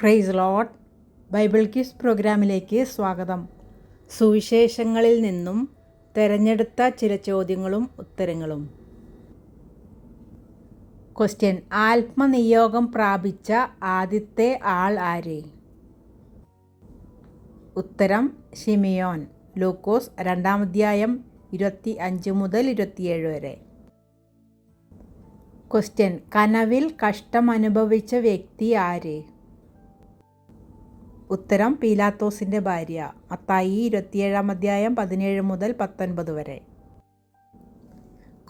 Price load Bible quiz പ്രോഗ്രാമിലേക്ക് സ്വാഗതം. സുവിശേഷങ്ങളിൽ നിന്നും തിരഞ്ഞെടുത്ത ചില ചോദ്യങ്ങളും ഉത്തരങ്ങളും. ക്വസ്റ്റ്യൻ ആത്മനിയോഗം പ്രാപിച്ച ആദ്യത്തെ ആൾ ആര്? ഉത്തരം ഷിമിയോൻ. ലൂക്കോസ് രണ്ടാമധ്യായം ഇരുപത്തി അഞ്ച് മുതൽ ഇരുപത്തിയേഴ് വരെ. ക്വസ്റ്റ്യൻ കനവിൽ കഷ്ടം അനുഭവിച്ച വ്യക്തി ആര്? ഉത്തരം പീലാത്തോസിന്റെ ഭാര്യ. മത്തായി ഇരുപത്തിയേഴാം അധ്യായം പതിനേഴ് മുതൽ പത്തൊൻപത് വരെ.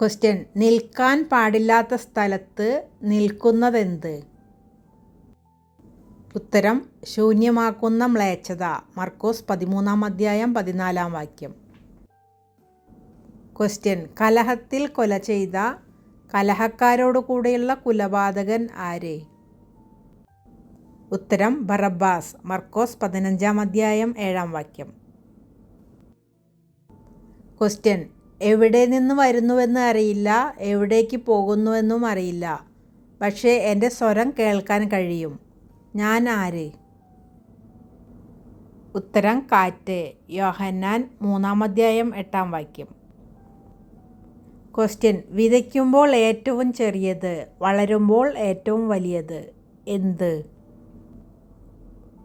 ക്വസ്റ്റ്യൻ നിൽക്കാൻ പാടില്ലാത്ത സ്ഥലത്ത് നിൽക്കുന്നതെന്ത്? ഉത്തരം ശൂന്യമാക്കുന്ന മ്ലേച്ഛത. മർക്കോസ് പതിമൂന്നാം അധ്യായം പതിനാലാം വാക്യം. ക്വസ്റ്റ്യൻ കലഹത്തിൽ കൊല ചെയ്ത കലഹക്കാരോട് കൂടെയുള്ള കുലപാതകൻ ആര്? ഉത്തരം ബറബ്ബാസ്. മർക്കോസ് പതിനഞ്ചാം അധ്യായം ഏഴാം വാക്യം. ക്വസ്റ്റ്യൻ എവിടെ നിന്ന് വരുന്നുവെന്ന് അറിയില്ല എവിടേക്ക് പോകുന്നുവെന്നും അറിയില്ല. പക്ഷേ എന്റെ സ്വരം കേൾക്കാൻ കഴിയും. ഞാൻ ആര്? ഉത്തരം കാറ്റ്. യോഹന്നാൻ മൂന്നാം അധ്യായം എട്ടാം വാക്യം. ക്വസ്റ്റ്യൻ വിതയ്ക്കുമ്പോൾ ഏറ്റവും ചെറിയത് വളരുമ്പോൾ ഏറ്റവും വലിയത് എന്ത്?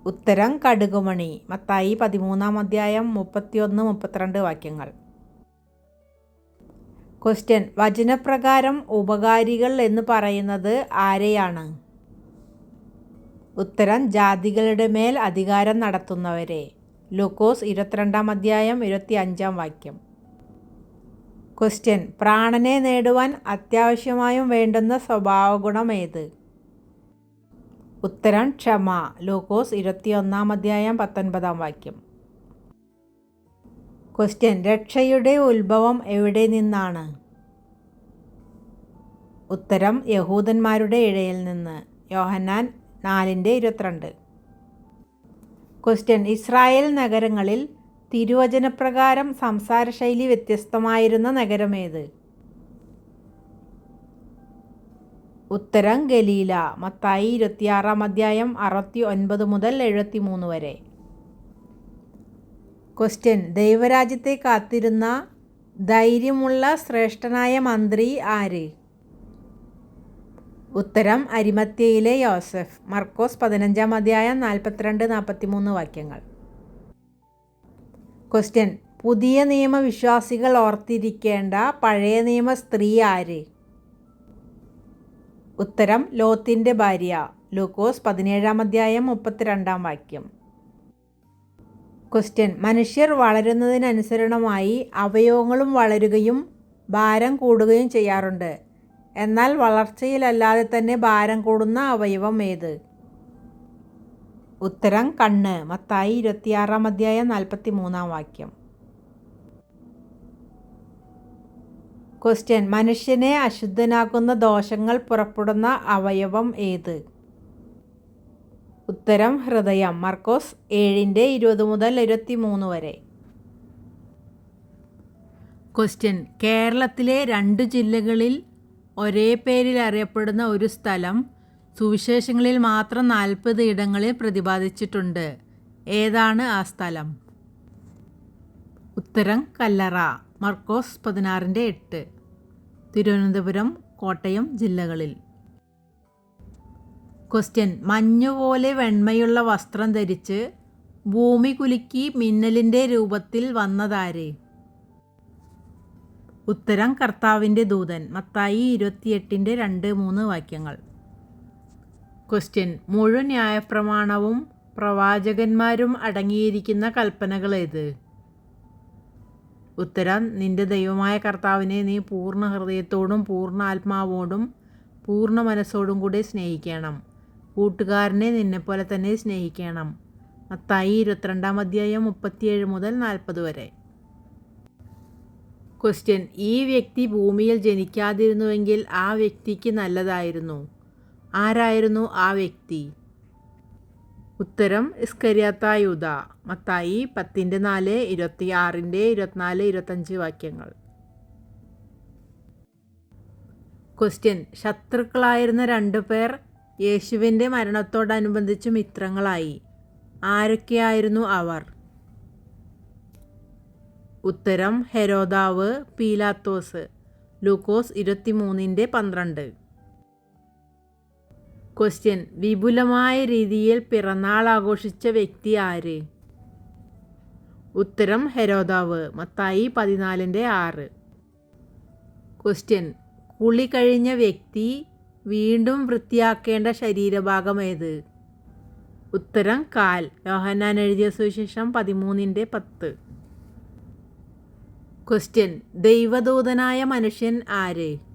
ഉത്തരം കടുകുമണി. മത്തായി പതിമൂന്നാം അധ്യായം മുപ്പത്തിയൊന്ന് മുപ്പത്തിരണ്ട് വാക്യങ്ങൾ. ക്വസ്റ്റ്യൻ വചനപ്രകാരം ഉപകാരികൾ എന്ന് പറയുന്നത് ആരെയാണ്? ഉത്തരം ജാതികളുടെ മേൽ അധികാരം നടത്തുന്നവരെ. ലൂക്കോസ് ഇരുപത്തിരണ്ടാം അധ്യായം ഇരുപത്തി അഞ്ചാം വാക്യം. ക്വസ്റ്റ്യൻ പ്രാണനെ നേടുവാൻ അത്യാവശ്യമായും വേണ്ടുന്ന സ്വഭാവഗുണം ഏത്? ഉത്തരം ക്ഷമ. ലൂക്കോസ് ഇരുപത്തിയൊന്നാം അധ്യായം പത്തൊൻപതാം വാക്യം. ക്വസ്റ്റ്യൻ രക്ഷയുടെ ഉത്ഭവം എവിടെ നിന്നാണ്? ഉത്തരം യഹൂദന്മാരുടെ ഇഴയിൽ നിന്ന്. യോഹന്നാൻ നാലിന്റെ ഇരുപത്തിരണ്ട്. ക്വസ്റ്റ്യൻ ഇസ്രായേൽ നഗരങ്ങളിൽ തിരുവചനപ്രകാരം സംസാരശൈലി വ്യത്യസ്തമായിരുന്ന നഗരമേത്? ഉത്തരം ഗലീല. മത്തായി ഇരുപത്തിയാറാം അധ്യായം അറുപത്തി ഒൻപത് മുതൽ എഴുപത്തി മൂന്ന് വരെ. ക്വസ്റ്റ്യൻ ദൈവരാജ്യത്തെ കാത്തിരുന്ന ധൈര്യമുള്ള ശ്രേഷ്ഠനായ മന്ത്രി ആര്? ഉത്തരം അരിമത്യയിലെ യോസഫ്. മർക്കോസ് പതിനഞ്ചാം അധ്യായം നാൽപ്പത്തിരണ്ട് നാൽപ്പത്തിമൂന്ന് വാക്യങ്ങൾ. ക്വസ്റ്റ്യൻ പുതിയ നിയമവിശ്വാസികൾ ഓർത്തിരിക്കേണ്ട പഴയ നിയമ സ്ത്രീ ആര്? ഉത്തരം ലോത്തിന്റെ ഭാര്യ. ലൂക്കോസ് പതിനേഴാം അധ്യായം മുപ്പത്തിരണ്ടാം വാക്യം. ക്വസ്റ്റ്യൻ മനുഷ്യർ വളരുന്നതിനനുസരണമായി അവയവങ്ങളും വളരുകയും ഭാരം കൂടുകയും ചെയ്യാറുണ്ട്. എന്നാൽ വളർച്ചയിലല്ലാതെ തന്നെ ഭാരം കൂടുന്ന അവയവം ഏത്? ഉത്തരം കണ്ണ്. മത്തായി ഇരുപത്തിയാറാം അധ്യായം നാൽപ്പത്തി മൂന്നാം വാക്യം. ക്വസ്റ്റ്യൻ. മനുഷ്യനെ അശുദ്ധനാക്കുന്ന ദോഷങ്ങൾ പുറപ്പെടുന്ന അവയവം ഏത്? ഉത്തരം ഹൃദയം. മർക്കോസ് ഏഴിന്റെ ഇരുപത് മുതൽ ഇരുപത്തി മൂന്ന് വരെ. ക്വസ്റ്റ്യൻ. കേരളത്തിലെ രണ്ട് ജില്ലകളിൽ ഒരേ പേരിൽ അറിയപ്പെടുന്ന ഒരു സ്ഥലം സുവിശേഷങ്ങളിൽ മാത്രം നാൽപ്പത് ഇടങ്ങളിൽ പ്രതിപാദിച്ചിട്ടുണ്ട്. ഏതാണ് ആ സ്ഥലം? ഉത്തരം കല്ലറ. മർക്കോസ് പതിനാറിന്റെ എട്ട് തിരുവനന്തപുരം കോട്ടയം ജില്ലകളിൽ. ക്വസ്റ്റ്യൻ മഞ്ഞുപോലെ വെണ്മയുള്ള വസ്ത്രം ധരിച്ച് ഭൂമി കുലുക്കി മിന്നലിന്റെ രൂപത്തിൽ വന്നതാര്? ഉത്തരം കർത്താവിന്റെ ദൂതൻ. മത്തായി ഇരുപത്തിയെട്ടിന്റെ രണ്ട് മൂന്ന് വാക്യങ്ങൾ. ക്വസ്റ്റ്യൻ മുഴുവൻ ന്യായപ്രമാണവും പ്രവാചകന്മാരും അടങ്ങിയിരിക്കുന്ന കൽപ്പനകൾ ഏത് ഉത്തരം നിന്റെ ദൈവമായ കർത്താവിനെ നീ പൂർണ ഹൃദയത്തോടും പൂർണ ആത്മാവോടും പൂർണ മനസ്സോടും കൂടി സ്നേഹിക്കണം. കൂട്ടുകാരനെ നിന്നെപ്പോലെ തന്നെ സ്നേഹിക്കണം. മത്തായി ഇരുപത്തിരണ്ടാം അധ്യായം മുപ്പത്തിയേഴ് മുതൽ നാൽപ്പത് വരെ. ക്വസ്റ്റ്യൻ ഈ വ്യക്തി ഭൂമിയിൽ ജനിക്കാതിരുന്നുവെങ്കിൽ ആ വ്യക്തിക്ക് നല്ലതായിരുന്നു. ആരായിരുന്നു ആ വ്യക്തി? ഉത്തരം ഇസ്കരിയാത്തായുധ. മത്തായി പത്തിന്റെ നാല് ഇരുപത്തി ആറിന്റെ ഇരുപത്തിനാല് ഇരുപത്തഞ്ച് വാക്യങ്ങൾ. ക്വസ്റ്റ്യൻ ശത്രുക്കളായിരുന്ന രണ്ടു പേർ യേശുവിന്റെ മരണത്തോടനുബന്ധിച്ച് മിത്രങ്ങളായി. ആരൊക്കെയായിരുന്നു അവർ? ഉത്തരം ഹെരോദാവ് പീലാത്തോസ്. ലൂക്കോസ് ഇരുപത്തിമൂന്നിന്റെ പന്ത്രണ്ട്. ക്വസ്റ്റ്യൻ വിപുലമായ രീതിയിൽ പിറന്നാൾ ആഘോഷിച്ച വ്യക്തി ആര്? ഉത്തരം ഹെരോദാവ്. മത്തായി പതിനാലിന്റെ ആറ്. ക്വസ്റ്റ്യൻ കുളി കഴിഞ്ഞ വ്യക്തി വീണ്ടും വൃത്തിയാക്കേണ്ട ശരീരഭാഗം ഏത്? ഉത്തരം കാൽ. യോഹന്നാൻ എഴുതിയ സുവിശേഷം പതിമൂന്നിന്റെ പത്ത്. ക്വസ്റ്റ്യൻ ദൈവദൂതനായ മനുഷ്യൻ ആര്?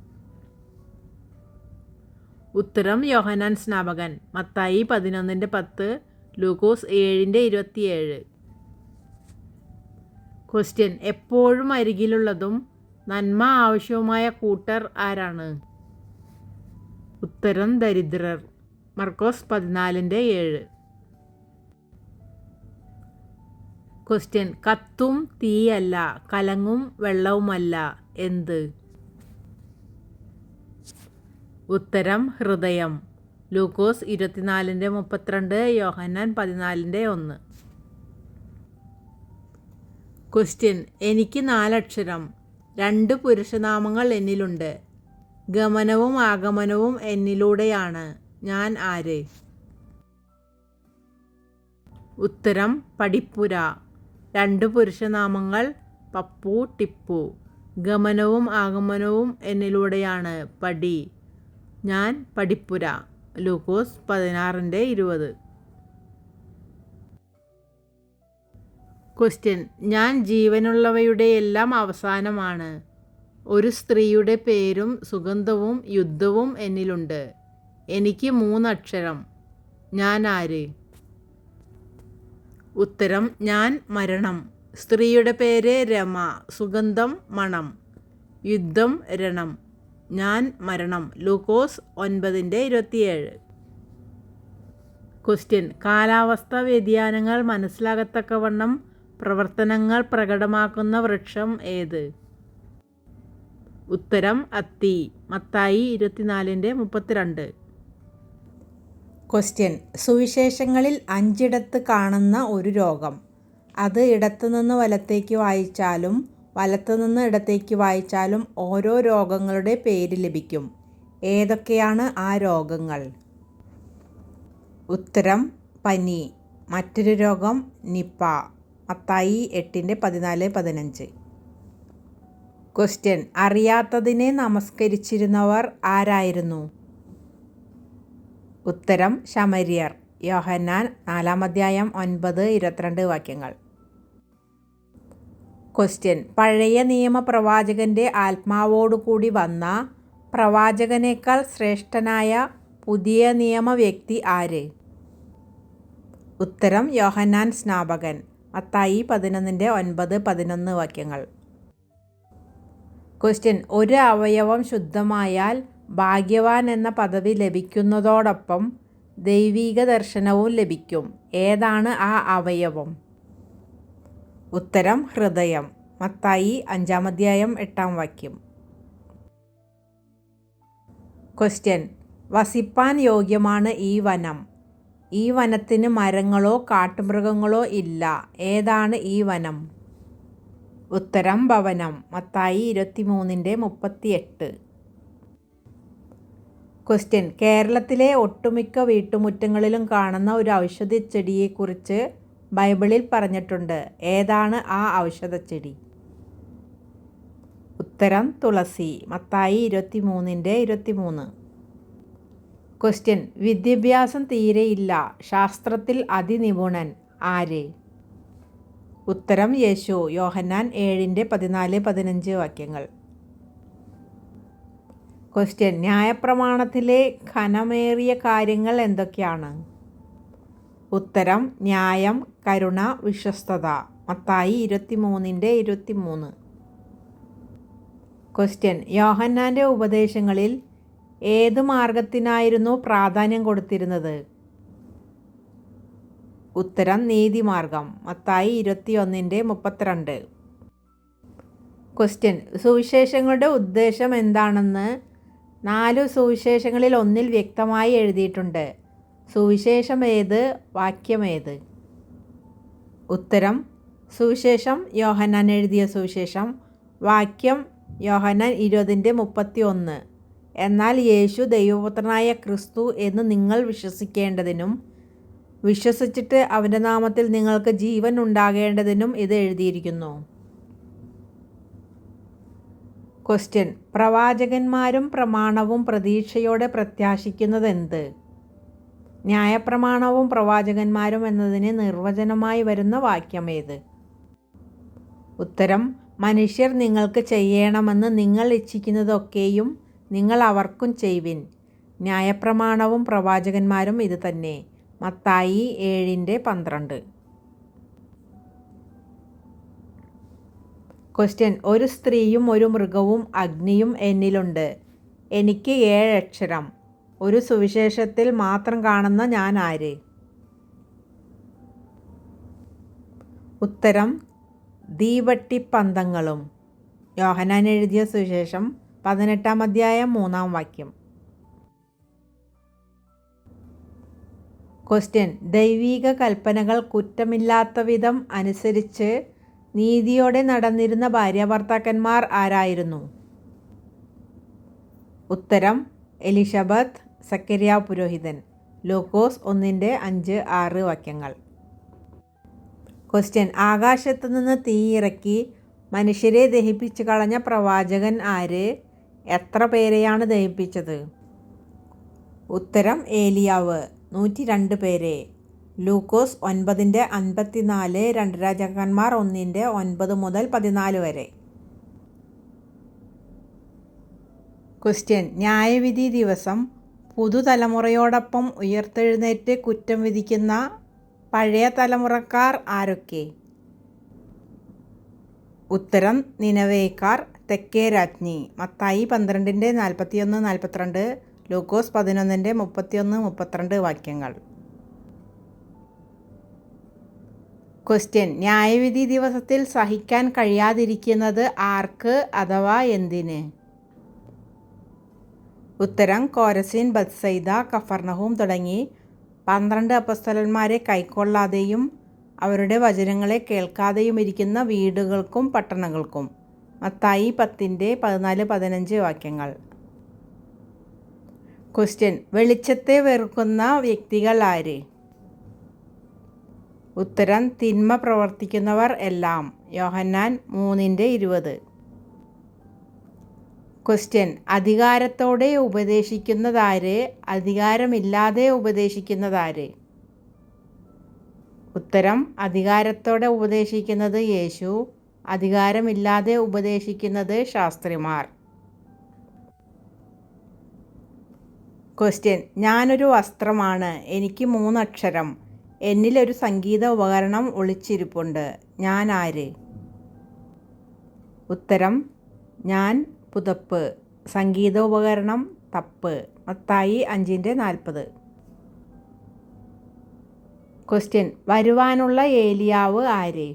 ഉത്തരം യോഹനാൻ സ്നാപകൻ. മത്തായി പതിനൊന്നിന്റെ പത്ത് ലൂക്കോസ് ഏഴിന്റെ ഇരുപത്തിയേഴ്. ക്വസ്റ്റ്യൻ എപ്പോഴും അരികിലുള്ളതും നന്മ ആവശ്യവുമായ കൂട്ടർ ആരാണ്? ഉത്തരം ദരിദ്രർ. മർക്കോസ് പതിനാലിന്റെ ഏഴ്. ക്വസ്റ്റ്യൻ കത്തും തീയല്ല കലങ്ങും വെള്ളവുമല്ല എന്ത്? ഉത്തരം ഹൃദയം. ലൂക്കോസ് ഇരുപത്തിനാലിന്റെ മുപ്പത്തിരണ്ട് യോഹന്നാൻ പതിനാലിന്റെ ഒന്ന്. ക്വസ്റ്റ്യൻ എനിക്ക് നാലക്ഷരം. രണ്ട് പുരുഷനാമങ്ങൾ എന്നിലുണ്ട്. ഗമനവും ആഗമനവും എന്നിലൂടെയാണ് ഞാൻ ആര്? ഉത്തരം പഠിപ്പുര. രണ്ട് പുരുഷനാമങ്ങൾ പപ്പു ടിപ്പു. ഗമനവും ആഗമനവും എന്നിലൂടെയാണ് പടി. ഞാൻ പഠിപ്പുര ലൂക്കോസ് പതിനാറിന്റെ ഇരുപത്. ക്വസ്റ്റ്യൻ ഞാൻ ജീവനുള്ളവയുടെ എല്ലാം അവസാനമാണ്. ഒരു സ്ത്രീയുടെ പേരും സുഗന്ധവും യുദ്ധവും എന്നിലുണ്ട്. എനിക്ക് മൂന്നക്ഷരം. ഞാൻ ആര്? ഉത്തരം. ഞാൻ മരണം. സ്ത്രീയുടെ പേര് രമ. സുഗന്ധം മണം. യുദ്ധം രണം. ഞാൻ മരണം. ലൂക്കോസ് ഒൻപതിന്റെ ഇരുപത്തിയേഴ്. ക്വസ്റ്റ്യൻ കാലാവസ്ഥ വ്യതിയാനങ്ങൾ മനസ്സിലാകത്തക്കവണ്ണം പ്രവർത്തനങ്ങൾ പ്രകടമാക്കുന്ന വൃക്ഷം ഏത്? ഉത്തരം അത്തി. മത്തായി ഇരുപത്തിനാലിന്റെ മുപ്പത്തിരണ്ട്. ക്വസ്റ്റ്യൻ സുവിശേഷങ്ങളിൽ അഞ്ചിടത്ത് കാണുന്ന ഒരു രോഗം. അത് ഇടത്തുനിന്ന് വലത്തേക്ക് വായിച്ചാലും വലത്തുനിന്ന് ഇടത്തേക്ക് വായിച്ചാലും ഓരോ രോഗങ്ങളുടെ പേര് ലഭിക്കും. ഏതൊക്കെയാണ് ആ രോഗങ്ങൾ? ഉത്തരം പനി. മറ്റൊരു രോഗം നിപ്പ. മത്തായി എട്ടിന്റെ പതിനാല് പതിനഞ്ച്. ക്വസ്റ്റ്യൻ അറിയാത്തതിനെ നമസ്കരിച്ചിരുന്നവർ ആരായിരുന്നു? ഉത്തരം ശമരിയർ. യോഹന്നാൻ നാലാം അധ്യായം ഒൻപത് ഇരുപത്തിരണ്ട് വാക്യങ്ങൾ. ക്വസ്റ്റ്യൻ പഴയ നിയമപ്രവാചകന്റെ ആത്മാവോടുകൂടി വന്ന പ്രവാചകനേക്കാൾ ശ്രേഷ്ഠനായ പുതിയ നിയമ വ്യക്തി ആര്? ഉത്തരം യോഹന്നാൻ സ്നാപകൻ. അത്തായി പതിനൊന്നിന്റെ ഒൻപത് പതിനൊന്ന് വാക്യങ്ങൾ. ക്വസ്റ്റ്യൻ ഒരു അവയവം ശുദ്ധമായാൽ ഭാഗ്യവാൻ എന്ന പദവി ലഭിക്കുന്നതോടൊപ്പം ദൈവീക ദർശനവും ലഭിക്കും. ഏതാണ് ആ അവയവം? ഉത്തരം ഹൃദയം. മത്തായി അഞ്ചാം അധ്യായം എട്ടാം വാക്യം. ക്വസ്റ്റ്യൻ വസിപ്പാൻ യോഗ്യമാണ് ഈ വനം. ഈ വനത്തിന് മരങ്ങളോ കാട്ടുമൃഗങ്ങളോ ഇല്ല. ഏതാണ് ഈ വനം? ഉത്തരം ഭവനം. മത്തായി ഇരുപത്തിമൂന്നിന്റെ മുപ്പത്തിയെട്ട്. ക്വസ്റ്റ്യൻ കേരളത്തിലെ ഒട്ടുമിക്ക വീട്ടുമുറ്റങ്ങളിലും കാണുന്ന ഒരു ഔഷധച്ചെടിയെക്കുറിച്ച് ബൈബിളിൽ പറഞ്ഞിട്ടുണ്ട് ഏതാണ് ആ ഔഷധച്ചെടി? ഉത്തരം തുളസി മത്തായി ഇരുപത്തി മൂന്നിന്റെ ഇരുപത്തി മൂന്ന് ക്വസ്റ്റ്യൻ വിദ്യാഭ്യാസം തീരെയില്ല ശാസ്ത്രത്തിൽ അതിനിപുണൻ ആര്? ഉത്തരം യേശു യോഹന്നാൻ ഏഴിന്റെ പതിനാല് പതിനഞ്ച് വാക്യങ്ങൾ. ക്വസ്റ്റ്യൻ ന്യായപ്രമാണത്തിലെ ഘനമേറിയ കാര്യങ്ങൾ എന്തൊക്കെയാണ്? ഉത്തരം ന്യായം കരുണ വിശ്വസ്തത. മത്തായി ഇരുപത്തി മൂന്നിന്റെ ഇരുപത്തി മൂന്ന് ക്വസ്റ്റ്യൻ യോഹന്നാന്റെ ഉപദേശങ്ങളിൽ ഏത് മാർഗത്തിനായിരുന്നു പ്രാധാന്യം കൊടുത്തിരുന്നത്? ഉത്തരം നീതിമാർഗം. മത്തായി ഇരുപത്തി ഒന്നിന്റെ മുപ്പത്തിരണ്ട്. ക്വസ്റ്റ്യൻ സുവിശേഷങ്ങളുടെ ഉദ്ദേശം എന്താണെന്ന് നാലു സുവിശേഷങ്ങളിൽ ഒന്നിൽ വ്യക്തമായി എഴുതിയിട്ടുണ്ട്. സുവിശേഷം ഏത്? വാക്യമേത് ഉത്തരം സുവിശേഷം യോഹന്നാൻ എഴുതിയ സുവിശേഷം വാക്യം യോഹന്നാൻ ഇരുപതിന്റെ മുപ്പത്തി ഒന്ന് എന്നാൽ യേശു ദൈവപുത്രനായ ക്രിസ്തു എന്ന് നിങ്ങൾ വിശ്വസിക്കേണ്ടതിനും വിശ്വസിച്ചിട്ട് അവന്റെ നാമത്തിൽ നിങ്ങൾക്ക് ജീവൻ ഉണ്ടാകേണ്ടതിനും ഇത് എഴുതിയിരിക്കുന്നു. ക്വസ്റ്റ്യൻ പ്രവാചകന്മാരും പ്രമാണവും പ്രതീക്ഷയോടെ പ്രത്യാശിക്കുന്നതെന്ത്? ന്യായപ്രമാണവും പ്രവാചകന്മാരും എന്നതിന് നിർവചനമായി വരുന്ന വാക്യമേത് ഉത്തരം മനുഷ്യർ നിങ്ങൾക്ക് ചെയ്യണമെന്ന് നിങ്ങൾ ഇച്ഛിക്കുന്നതൊക്കെയും നിങ്ങൾ അവർക്കും ചെയ്വിൻ ന്യായപ്രമാണവും പ്രവാചകന്മാരും ഇത് തന്നെ. മത്തായി ഏഴിന്റെ പന്ത്രണ്ട്. ക്വസ്റ്റ്യൻ ഒരു സ്ത്രീയും ഒരു മൃഗവും അഗ്നിയും എന്നിലുണ്ട്. എനിക്ക് ഏഴക്ഷരം. ഒരു സുവിശേഷത്തിൽ മാത്രം കാണുന്ന ഞാൻ ആര് ഉത്തരം ദീവട്ടിപ്പന്തങ്ങളും യോഹനാൻ എഴുതിയ സുവിശേഷം പതിനെട്ടാം അധ്യായം മൂന്നാം വാക്യം. ക്വസ്റ്റ്യൻ ദൈവീക കൽപ്പനകൾ കുറ്റമില്ലാത്ത വിധം അനുസരിച്ച് നീതിയോടെ നടന്നിരുന്ന ഭാര്യാഭർത്താക്കന്മാർ ആരായിരുന്നു? ഉത്തരം എലിഷബത്ത് സക്കരിയ പുരോഹിതൻ. ലൂക്കോസ് ഒന്നിന്റെ അഞ്ച് ആറ് വാക്യങ്ങൾ. ക്വസ്റ്റ്യൻ ആകാശത്തു നിന്ന് തീയിറക്കി മനുഷ്യരെ ദഹിപ്പിച്ചു കളഞ്ഞ പ്രവാചകൻ ആര്? എത്ര പേരെയാണ് ദഹിപ്പിച്ചത്? ഉത്തരം ഏലിയാവ്. നൂറ്റി രണ്ട് പേരെ. ലൂക്കോസ് ഒൻപതിന്റെ അൻപത്തിനാല് രണ്ട് രാജാക്കന്മാർ ഒന്നിന്റെ ഒൻപത് മുതൽ പതിനാല് വരെ. ക്വസ്റ്റ്യൻ ന്യായവിധി ദിവസം പുതുതലമുറയോടൊപ്പം ഉയർത്തെഴുന്നേറ്റ് കുറ്റം വിധിക്കുന്ന പഴയ തലമുറക്കാർ ആരൊക്കെ? ഉത്തരം നിനവേക്കാർ തെക്കേ രാജ്ഞി. മത്തായി പന്ത്രണ്ടിന്റെ നാൽപ്പത്തിയൊന്ന് നാൽപ്പത്തിരണ്ട് ലൂക്കോസ് പതിനൊന്നിന്റെ മുപ്പത്തിയൊന്ന് മുപ്പത്തിരണ്ട് വാക്യങ്ങൾ. ക്വസ്റ്റ്യൻ ന്യായവിധി ദിവസത്തിൽ സഹിക്കാൻ കഴിയാതിരിക്കുന്നത് ആർക്ക് അഥവാ എന്തിന്? ഉത്തരം കോരസീൻ ബത്സൈദ കഫർണഹൂം തുടങ്ങി. പന്ത്രണ്ട് അപ്പസ്തലന്മാരെ കൈക്കൊള്ളാതെയും അവരുടെ വചനങ്ങളെ കേൾക്കാതെയും ഇരിക്കുന്ന വീടുകൾക്കും പട്ടണങ്ങൾക്കും. മത്തായി പത്തിന്റെ പതിനാല് പതിനഞ്ച് വാക്യങ്ങൾ. ക്വസ്റ്റ്യൻ വെളിച്ചത്തെ വെറുക്കുന്ന വ്യക്തികൾ ആര്? ഉത്തരം തിന്മ പ്രവർത്തിക്കുന്നവർ എല്ലാം. യോഹന്നാൻ മൂന്നിന്റെ ഇരുപത്. ക്വസ്റ്റ്യൻ അധികാരത്തോടെ ഉപദേശിക്കുന്നതാര്? അധികാരമില്ലാതെ ഉപദേശിക്കുന്നതാര്? ഉത്തരം. അധികാരത്തോടെ ഉപദേശിക്കുന്നത് യേശു. അധികാരമില്ലാതെ ഉപദേശിക്കുന്നത് ശാസ്ത്രിമാർ. ക്വസ്റ്റ്യൻ ഞാനൊരു വസ്ത്രമാണ്. എനിക്ക് മൂന്നക്ഷരം. എന്നിലൊരു സംഗീത ഉപകരണം ഒളിച്ചിരിപ്പുണ്ട്. ഞാൻ ആര്? ഉത്തരം. ഞാൻ പുതപ്പ്. സംഗീതോപകരണം തപ്പ്. മത്തായി അഞ്ചിന്റെ നാൽപ്പത്. ക്വസ്റ്റ്യൻ വരുവാനുള്ള ഏലിയാവ് ആര്?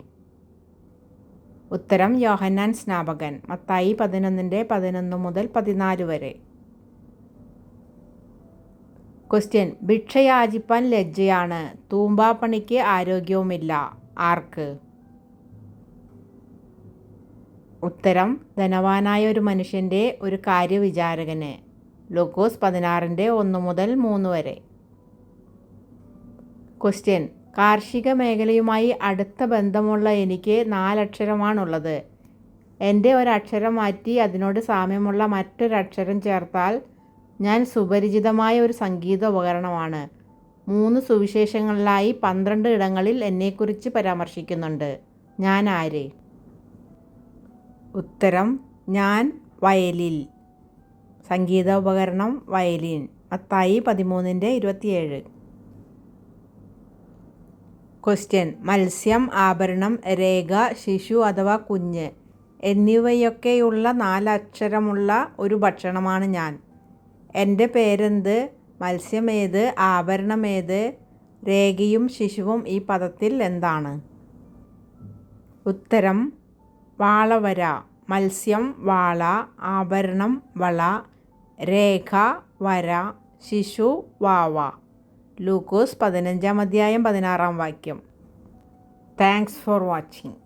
ഉത്തരം യോഹന്നാൻ സ്നാപകൻ. മത്തായി പതിനൊന്നിന്റെ പതിനൊന്ന് മുതൽ പതിനാല് വരെ. ക്വസ്റ്റ്യൻ ഭിക്ഷയാചിപ്പാൻ ലജ്ജയാണ്. തൂമ്പാപ്പണിക്ക് ആരോഗ്യവുമില്ല. ആർക്ക്? ഉത്തരം ധനവാനായ ഒരു മനുഷ്യന്റെ ഒരു കാര്യവിചാരകന്. ലൂക്കോസ് പതിനാറിന്റെ ഒന്ന് മുതൽ മൂന്ന് വരെ. ക്വസ്റ്റ്യൻ കാർഷിക മേഖലയുമായി അടുത്ത ബന്ധമുള്ള എനിക്ക് നാലക്ഷരമാണുള്ളത്. എന്റെ ഒരക്ഷരം മാറ്റി അതിനോട് സാമ്യമുള്ള മറ്റൊരക്ഷരം ചേർത്താൽ ഞാൻ സുപരിചിതമായ ഒരു സംഗീത ഉപകരണമാണ്. മൂന്ന് സുവിശേഷങ്ങളിലായി പന്ത്രണ്ട് ഇടങ്ങളിൽ എന്നെക്കുറിച്ച് പരാമർശിക്കുന്നുണ്ട്. ഞാൻ ആര്? ഉത്തരം ഞാൻ വയലിൽ. സംഗീത ഉപകരണം വയലിൻ. മത്തായി പതിമൂന്നിന്റെ ഇരുപത്തിയേഴ്. ക്വസ്റ്റ്യൻ മത്സ്യം ആഭരണം രേഖ ശിശു അഥവാ കുഞ്ഞ് എന്നിവയൊക്കെയുള്ള നാലക്ഷരമുള്ള ഒരു ഭക്ഷണമാണ് ഞാൻ. എന്റെ പേരെന്ത്? ആഭരണം ആഭരണമേത്? രേഖയും ശിശുവും ഈ പദത്തിൽ എന്താണ്? ഉത്തരം വാളവര മത്സ്യം വാള ആഭരണം വള രേഖ വര ശിശു വാവ. ലൂക്കോസ് പതിനഞ്ചാം അധ്യായം പതിനാറാം വാക്യം. Thanks for watching